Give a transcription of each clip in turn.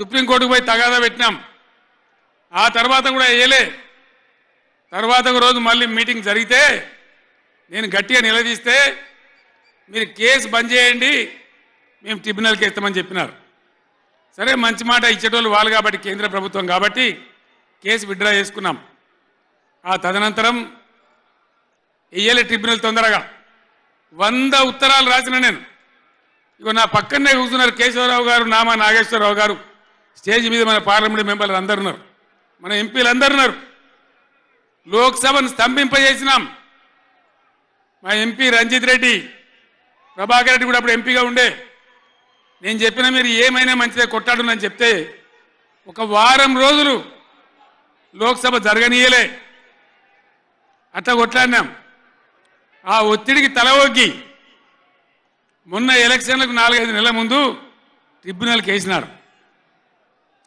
సుప్రీంకోర్టుకు పోయి తగాదా పెట్టినాం. ఆ తర్వాత కూడా వేయలే. తర్వాత ఒక రోజు మళ్ళీ మీటింగ్ జరిగితే నేను గట్టిగా నిలదీస్తే మీరు కేసు బంద్ చేయండి మేము ట్రిబ్యునల్కి ఇస్తామని చెప్పినారు. సరే మంచి మాట ఇచ్చేటోళ్ళు వాళ్ళు కాబట్టి కేంద్ర ప్రభుత్వం కాబట్టి కేసు విత్డ్రా చేసుకున్నాం. ఆ తదనంతరం వెయ్యలే ట్రిబ్యునల్ తొందరగా. వంద ఉత్తరాలు రాసిన నేను. ఇగో నా పక్కనే కూర్చున్నారు కేశవరావు గారు నామా నాగేశ్వరరావు గారు. స్టేజ్ మీద మన పార్లమెంట్ మెంబర్లు అందరు ఉన్నారు. మన ఎంపీలు అందరు ఉన్నారు. లోక్సభను స్తంభింపజేసినాం. మా ఎంపీ రంజిత్ రెడ్డి ప్రభాకర్ రెడ్డి కూడా అప్పుడు ఎంపీగా ఉండే. నేను చెప్పిన మీరు ఏమైనా మంచిదే కొట్టాడునని చెప్తే ఒక వారం రోజులు లోక్సభ జరగనీయలే. అట్లా కొట్లాడినాం. ఆ ఒత్తిడికి తల మొన్న ఎలక్షన్లకు నాలుగైదు నెలల ముందు ట్రిబ్యునల్కి వేసినారు.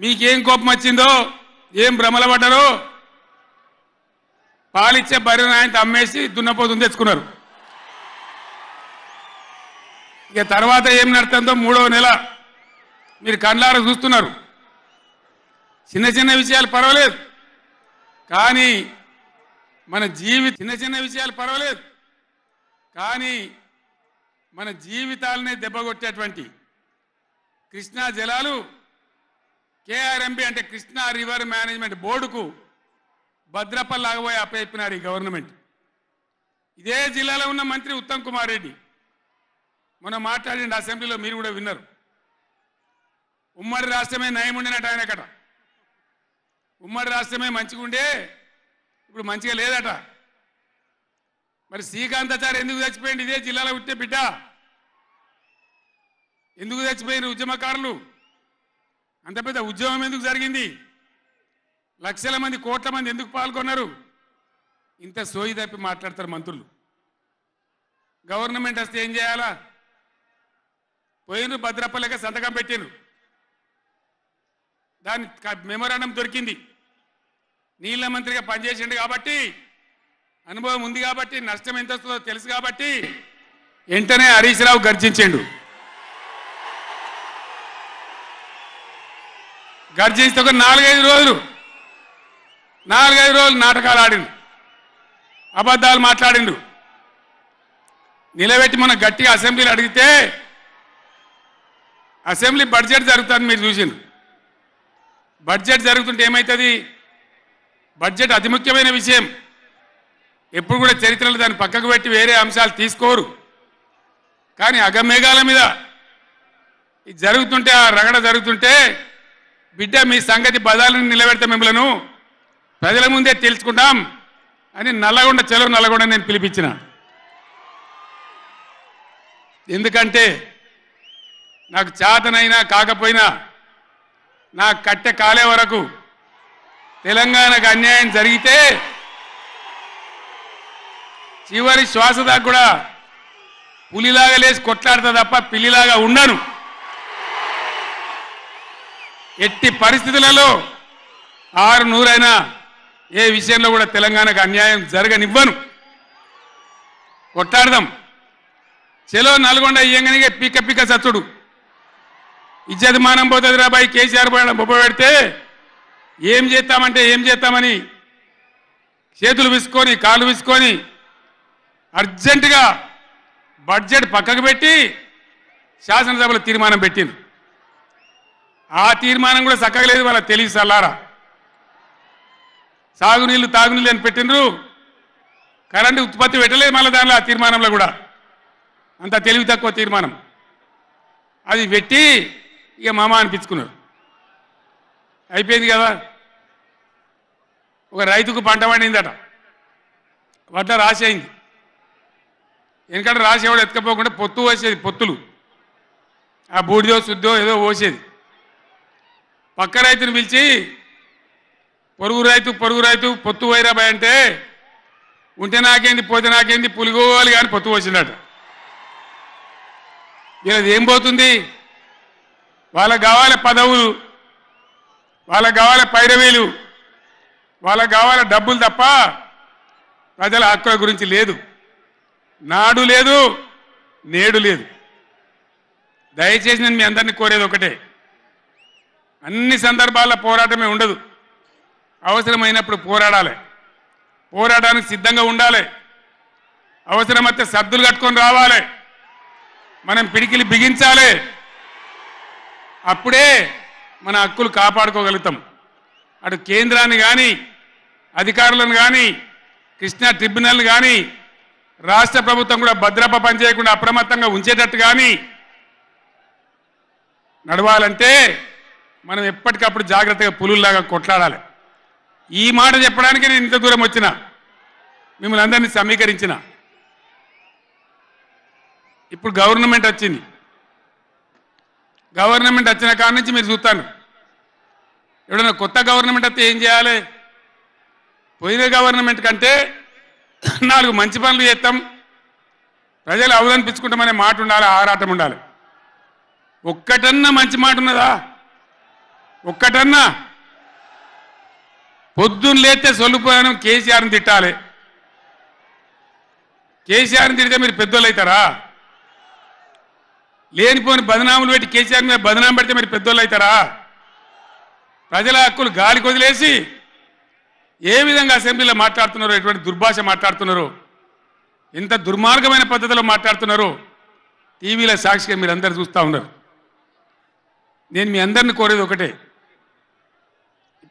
మీకేం కోపం వచ్చిందో ఏం భ్రమల పడ్డారో పాలిచ్చే బర్రెను ఆయన అమ్మేసి దున్నపోతుంది తెచ్చుకున్నారు. ఇక తర్వాత ఏం నడుతుందో మూడవ నెల మీరు కండ్లార చూస్తున్నారు. చిన్న చిన్న విషయాలు పర్వాలేదు. కానీ మన జీవి చిన్న చిన్న విషయాలు పర్వాలేదు. కానీ మన జీవితాలనే దెబ్బకొట్టేటువంటి కృష్ణా జలాలు కేఆర్ఎంబి అంటే కృష్ణా రివర్ మేనేజ్మెంట్ బోర్డుకు భద్రపల్లాగబోయి అప్పచెప్పినారు ఈ గవర్నమెంట్. ఇదే జిల్లాలో ఉన్న మంత్రి ఉత్తమ్ కుమార్ రెడ్డి. మొన్న మాట్లాడిండి అసెంబ్లీలో మీరు కూడా విన్నారు. ఉమ్మడి రాష్ట్రమే నయం ఉండినట్టు ఆయనకట ఉమ్మడి రాష్ట్రమే మంచిగా ఉండే ఇప్పుడు మంచిగా లేదట. మరి శ్రీకాంతాచారి ఎందుకు చచ్చిపోయింది ఇదే జిల్లాలో పుట్టే బిడ్డ. ఎందుకు చచ్చిపోయిన ఉద్యమకారులు. అంత పెద్ద ఉద్యమం ఎందుకు జరిగింది? లక్షల మంది కోట్ల మంది ఎందుకు పాల్గొన్నారు? ఇంత సోయి తప్పి మాట్లాడతారు మంత్రులు. గవర్నమెంట్ వస్తే ఏం చేయాలా? పోయిన భద్రపల్లెక సంతకం పెట్టిండ్రు దాని మెమోరాండం దొరికింది. నీళ్ళ మంత్రిగా పనిచేసిండు కాబట్టి అనుభవం ఉంది కాబట్టి నష్టం ఎంత వస్తుందో తెలుసు కాబట్టి వెంటనే హరీష్ రావు గర్జించిండు. గర్జిస్తే ఒక నాలుగైదు రోజులు. నాలుగైదు రోజులు నాటకాలు ఆడిండు. అబద్ధాలు మాట్లాడిండు. నిలబెట్టి మనం గట్టిగా అసెంబ్లీలు అడిగితే అసెంబ్లీ బడ్జెట్ జరుగుతుంది మీరు చూసిండు బడ్జెట్ జరుగుతుంటే ఏమవుతుంది బడ్జెట్ అతి ముఖ్యమైన విషయం. ఎప్పుడు కూడా చరిత్రలో దాన్ని పక్కకు పెట్టి వేరే అంశాలు తీసుకోరు. కానీ అగమేఘాల మీద ఇది జరుగుతుంటే ఆ రగడ జరుగుతుంటే బిడ్డ మీ సంగతి బదాలను నిలబెడతా మిమ్మలను ప్రజల ముందే తెలుసుకుంటాం అని నల్లగొండ చెలవు నల్లగొండ నేను పిలిపించిన. ఎందుకంటే నాకు చేతనైనా కాకపోయినా నా కట్టె కాలే వరకు తెలంగాణకు అన్యాయం జరిగితే చివరి శ్వాస దాకా కూడా పులిలాగా లేచి కొట్లాడతా తప్ప పిల్లిలాగా ఉండను. ఎట్టి పరిస్థితులలో ఆరు నూరైనా ఏ విషయంలో కూడా తెలంగాణకు అన్యాయం జరగనివ్వను. కొట్టాడదాం చెలో నల్గొండ ఇయ్యంగానే పిక్క పిక్క సచ్చుడు ఇజ్జతమానం పోతుంది రాబాయి కేసీఆర్ పోయడం బొబ్బ పెడితే ఏం చేస్తామంటే ఏం చేస్తామని చేతులు విసుకొని కాళ్ళు విసుకొని అర్జెంటుగా బడ్జెట్ పక్కకు పెట్టి శాసనసభలో తీర్మానం పెట్టింది ఆ తీర్మానం కూడా చక్కగా లేదు వాళ్ళ తెలివి సల్లారా సాగునీళ్ళు తాగునీళ్ళు అని పెట్టినరు కరెంటు ఉత్పత్తి పెట్టలేదు మళ్ళీ దానిలో ఆ తీర్మానంలో కూడా. అంత తెలివి తక్కువ తీర్మానం. అది పెట్టి ఇక మామ అనిపించుకున్నారు. అయిపోయింది కదా. ఒక రైతుకు పంట పండిందట. వడ్ల రాసి అయింది. ఎందుకంటే రాసేవాడు ఎత్తుకపోకుండా పొత్తు వచ్చేది పొత్తులు. ఆ బూడిదో శుద్ధో ఏదో పోసేది. పక్క రైతుని పిలిచి పొరుగు రైతు పొరుగు రైతు పొత్తు వైరాబాయ్ అంటే ఉంటే నాకేంది పోతే నాకేంది పులిగోవాలి కానీ పొత్తు వచ్చిందట వీళ్ళది ఏం పోతుంది? వాళ్ళకి కావాలి పదవులు వాళ్ళకి కావాలి పైరవీలు వాళ్ళకి కావాలి డబ్బులు తప్ప ప్రజల హక్కుల గురించి లేదు. నాడు లేదు నేడు లేదు. దయచేసి నేను మీ అందరినీ కోరేది ఒకటే. అన్ని సందర్భాల్లో పోరాటమే ఉండదు. అవసరమైనప్పుడు పోరాడాలి. పోరాటానికి సిద్ధంగా ఉండాలి. అవసరమైతే సర్దులు కట్టుకొని రావాలి. మనం పిడికిలి బిగించాలి. అప్పుడే మన హక్కులు కాపాడుకోగలుగుతాం. అటు కేంద్రాన్ని కానీ అధికారులను కానీ కృష్ణా ట్రిబ్యునల్ని కానీ రాష్ట్ర ప్రభుత్వం కూడా భద్రప పనిచేయకుండా అప్రమత్తంగా ఉంచేటట్టు కానీ నడవాలంటే మనం ఎప్పటికప్పుడు జాగ్రత్తగా పులుల్లాగా కొట్లాడాలి. ఈ మాట చెప్పడానికి నేను ఇంత దూరం వచ్చిన మిమ్మల్ని అందరినీ సమీకరించిన. ఇప్పుడు గవర్నమెంట్ వచ్చింది. గవర్నమెంట్ వచ్చిన కాడ నుంచి మీరు చూస్తాను ఎవడన్నా కొత్త గవర్నమెంట్ వస్తే ఏం చేయాలి? పోయిన గవర్నమెంట్ కంటే నాలుగు మంచి పనులు చేస్తాం. ప్రజలు అవదనిపించుకుంటామనే మాట ఉండాలి ఆరాటం ఉండాలి. ఒక్కటన్నా మంచి మాట ఉన్నదా? ఒక్కటన్నా. పొద్దున్న లేతే సొల్లుపోయాను కేసీఆర్ని తిట్టాలి. కేసీఆర్ని తిడితే మీరు పెద్దోళ్ళు అవుతారా? లేనిపోని బదనాములు పెట్టి కేసీఆర్ మీద బదనాం పెడితే మీరు పెద్దోళ్ళు అవుతారా? ప్రజల హక్కులు గాలి కొదిలేసి ఏ విధంగా అసెంబ్లీలో మాట్లాడుతున్నారు ఎటువంటి దుర్భాష మాట్లాడుతున్నారు ఎంత దుర్మార్గమైన పద్ధతిలో మాట్లాడుతున్నారు టీవీలో సాక్షిగా మీరు అందరు చూస్తూ ఉన్నారు. నేను మీ అందరిని కోరేది ఒకటే.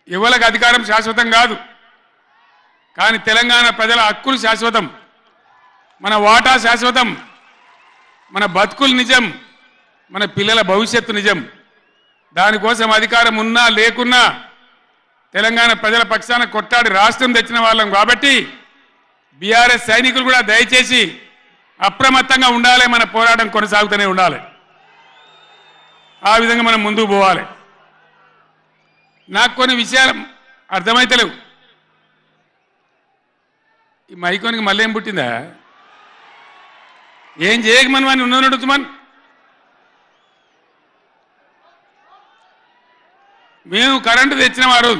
ఎవరికి అధికారం శాశ్వతం కాదు. కానీ తెలంగాణ ప్రజల హక్కులు శాశ్వతం. మన వాటా శాశ్వతం. మన బతుకులు నిజం. మన పిల్లల భవిష్యత్తు నిజం. దానికోసం అధికారం ఉన్నా లేకున్నా తెలంగాణ ప్రజల పక్షాన కొట్టాడి రాష్ట్రం తెచ్చిన వాళ్ళం కాబట్టి బీఆర్ఎస్ సైనికులు కూడా దయచేసి అప్రమత్తంగా ఉండాలి మన పోరాటం కొనసాగుతూనే ఉండాలి. ఆ విధంగా మనం ముందుకు పోవాలి. నాకు కొన్ని విషయాలు అర్థమైతలేవు. ఈ మైకోనికి మళ్ళీ ఏం పుట్టిందా? ఏం చేయకమని వాడిని అని అడుగుతున్నాను మేము కరెంటు తెచ్చినాం ఆ రోజు.